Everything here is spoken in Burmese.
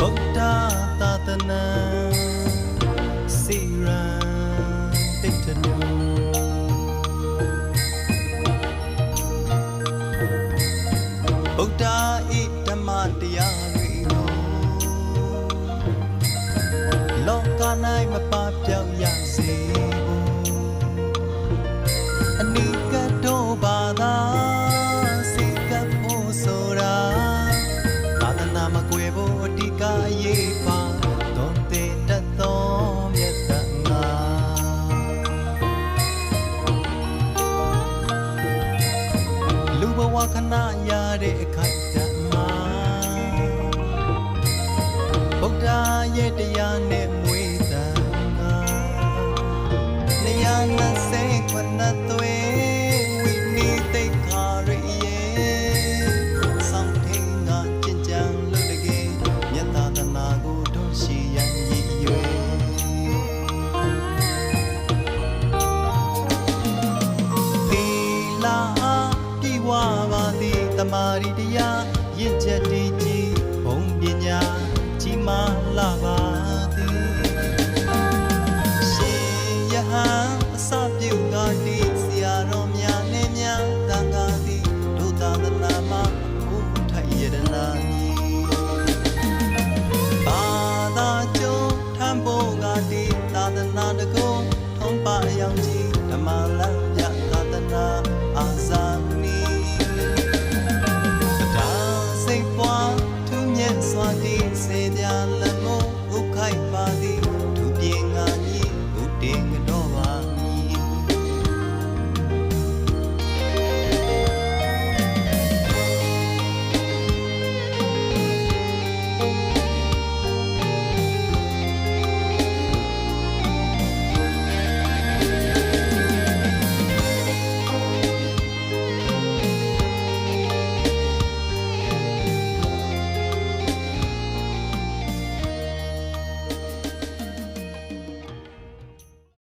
ဗုဒ္ဓသာသနာစေရန်တိတ်တနူဗုဒ္ဓဤဓမ္မတရားတွေကိုလောက၌မပပြောင်းရစေ ခဏရတဲ့အခိုက်အတန့်မှာဗုဒ္ဓရဲ့တရားနဲ့မွေး မာရီတရားရင့်ချက်တည်ကြည်ဘုံပညာကြီးမားလာပါသည်ရှင်ယဟန်အစပြုကတိဆရာတော်များနှင့်များတန်ခါသည်ဒုသာသနာမှာဘုထိုက်ယရနာမည်ဘာသာကျုံထမ်းဖို့ကတိသာသနာတကုံထုံးပါအယောင်